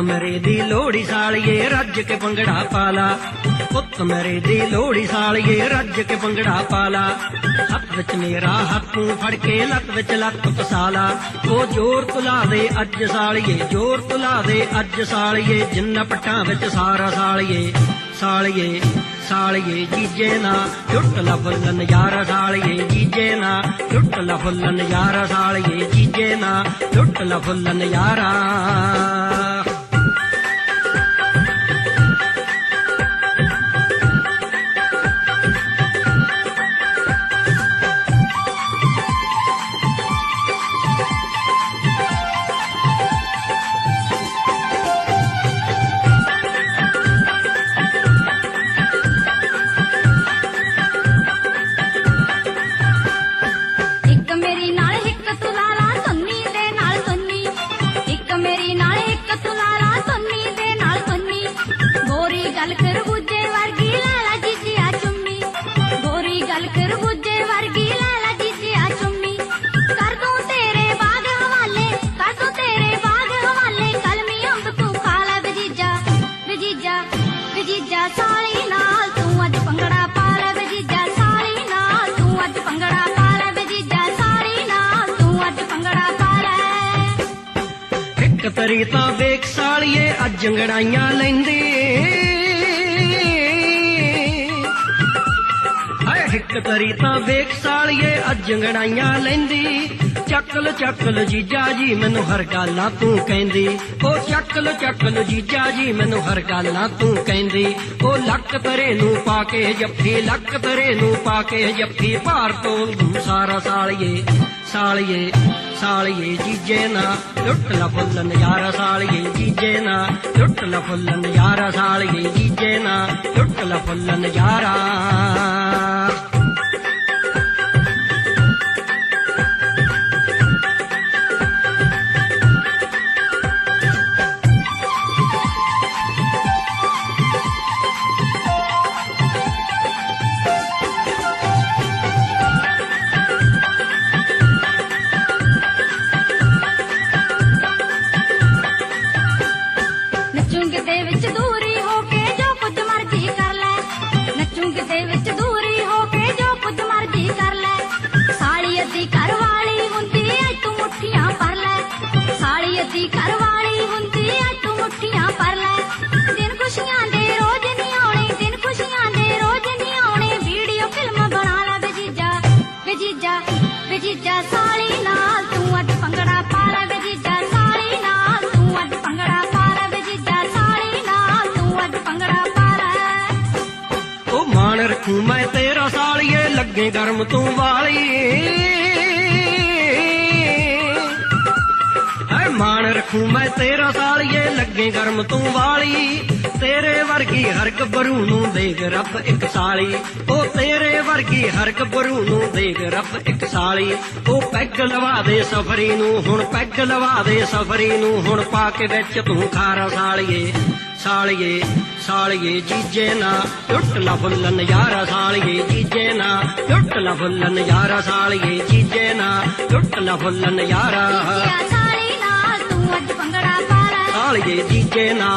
ਪੁੱਤ ਮੇਰੇ ਦੀ ਲੋੜੀ ਸਾਲੀਏ, ਰੱਜ ਕੇ ਭੰਗੜਾ ਪਾ ਲਾ। ਪੁੱਤ ਮੇਰੇ ਦੀ ਲੋੜੀ ਸਾਲੀਏ, ਰੱਜ ਕੇ ਭੰਗੜਾ ਪਾ ਲਾ। ਹੱਥ ਵਿੱਚ ਮੇਰਾ ਹੱਥ ਫੜ ਕੇ ਲੱਤ ਵਿੱਚ ਲੱਤ ਫਸਾ ਉਹ ਜ਼ੋਰ ਤੁਲਾ ਦੇ ਅੱਜ ਸਾਲੀਏ, ਜ਼ੋਰ ਤੁਲਾ ਦੇ ਅੱਜ ਸਾਲੀਏ, ਜਿੰਨਾ ਪਟਾਂ ਵਿੱਚ ਸਾਰਾ ਸਾਲੀਏ। ਸਾਲੀਏ ਸਾਲੀਏ, ਜੀਜੇ ਨਾ ਲੁੱਟ ਲਾ ਫੁੱਲ ਨਜ਼ਾਰਾ ਸਾਲੀਏ, ਜੀਜੇ ਨਾ ਲੁੱਟ ਲਾ ਫੁੱਲ ਸਾਲੀਏ, ਜੀਜੇ ਨਾ ਲੁੱਟ ਲਾ ਯਾਰਾ। ਗੱਲ ਖਰਬੂਜੇ ਵਰਗੀ ਲਾਲਾ ਜੀਜਿਆ ਚੁੰਮੀ। ਗੋਰੀ ਗੱਲ ਖਰਬੂਜੇ ਵਰਗੀ ਲਾਲਾ ਜੀਜਿਆ ਚੁੰਮੀ। ਕਰ ਦੂੰ ਤੇਰੇ ਬਾਗ ਹਵਾਲੇ, ਕਰ ਦੂੰ ਤੇਰੇ ਬਾਗ ਹਵਾਲੇ, ਕਲਮੀ ਅੰਬ ਤੂੰ ਖਾ ਲੈ ਵਜੀਜਾ ਵਜੀਜਾ ਵਜੀਜਾ, ਸਾਲੀ ਨਾਲ ਤੂੰ ਅੱਜ ਭੰਗੜਾ ਪਾ ਲੈ ਵਜੀਜਾ, ਸਾਲੀ ਨਾਲ ਤੂੰ ਅੱਜ ਭੰਗੜਾ ਪਾ ਲੈ ਵਜੀਜਾ, ਸਾਲੀ ਨਾਲ ਤੂੰ ਅੱਜ ਭੰਗੜਾ ਪਾ ਲੈ। ਇੱਕ ਤਰੀ ਤਾਂ ਵੇਖ ਸਾਲੀਏ, ਅੱਜ ਅੰਗੜਾਈਆਂ ਲੈਂਦੀ। ਹਾਏ ਇੱਕ ਤਾਂ ਵੇਖ ਸਾਲੀਏ, ਅੱਜ ਅੰਗੜਾਈਆਂ ਲੈਂਦੀ। ਚੱਕਲ ਚੱਕਲ ਜੀਜਾ ਜੀ, ਮੈਨੂੰ ਹਰ ਗੱਲਾਂ ਤੂੰ ਕਹਿੰਦੀ। ਉਹ ਚੱਕਲ ਚੱਕਲ ਜੀਜਾ ਜੀ, ਮੈਨੂੰ ਹਰ ਗੱਲਾਂ ਤੂੰ ਕਹਿੰਦੀ। ਉਹ ਲੱਕ ਤਰੇ ਨੂੰ ਪਾ ਕੇ ਜੱਫੀ, ਲੱਕ ਤਰੇ ਨੂੰ ਪਾ ਕੇ ਜੱਫੀ, ਭਾਰ ਤੋਲ ਸਾਰਾ ਸਾਲੀਏ ਸਾਲੀਏ ਸਾਲੀਏ, ਜੀਜੇ ਨਾ ਲੁੱਟ ਲਾ ਫੁੱਲ ਨਜ਼ਾਰਾ ਸਾਲੀਏ, ਜੀਜੇ ਨਾ ਲੁੱਟ ਲਾ ਫੁੱਲ ਨਜ਼ਾਰਾ ਸਾਲੀਏ, ਜੀਜੇ ਨਾ ਲੁੱਟ ਲਾ ਫੁੱਲ ਨਜ਼ਾਰਾ। വെച്ചതോ ਉਹ ਰੱਖੂ ਮੈਂ ਤੇਰਾ ਸਾਲੀਏ, ਲੱਗੇ ਗਰਮ ਤੂੰ ਵਾਲੀ। ਐ ਮਾਣ ਰੱਖੂ ਮੈਂ ਤੇਰਾ ਸਾਲੀਏ, ਲੱਗੇ ਗਰਮ ਤੂੰ ਵਾਲੀ। ਤੇਰੇ ਵਰਗੀ ਹਰ ਗੱਭਰੂ ਨੂੰ ਦੇਖ ਰੱਬ ਇੱਕ ਸਾਲੀ। ਉਹ ਤੇਰੇ ਵਰਗੀ ਹਰ ਗੱਭਰੂ ਨੂੰ ਦੇਖ ਰੱਬ ਇੱਕ ਸਾਲੀ। ਉਹ ਪੈਗ ਲਵਾ ਦੇ ਸਫਰੀ ਨੂੰ, ਹੁਣ ਪੈਗ ਲਵਾ ਦੇ ਸਫਰੀ ਨੂੰ, ਹੁਣ ਪਾ ਕੇ ਵਿੱਚ ਤੂੰ ਖਾਰਾ ਸਾਲੀਏ। ਸਾਲੀਏ ਸਾਲੀਏ ਜੀਜੇ ਨਾ ਲੁੱਟ ਲਾ ਫੁੱਲ ਨਜ਼ਾਰਾ ਸਾਲੀਏ ਜੀਜੇ ਨਾ ਲੁੱਟ ਲਾ ਫੁੱਲ ਨਜ਼ਾਰਾ ਸਾਲੀਏ ਜੀਜੇ ਨਾ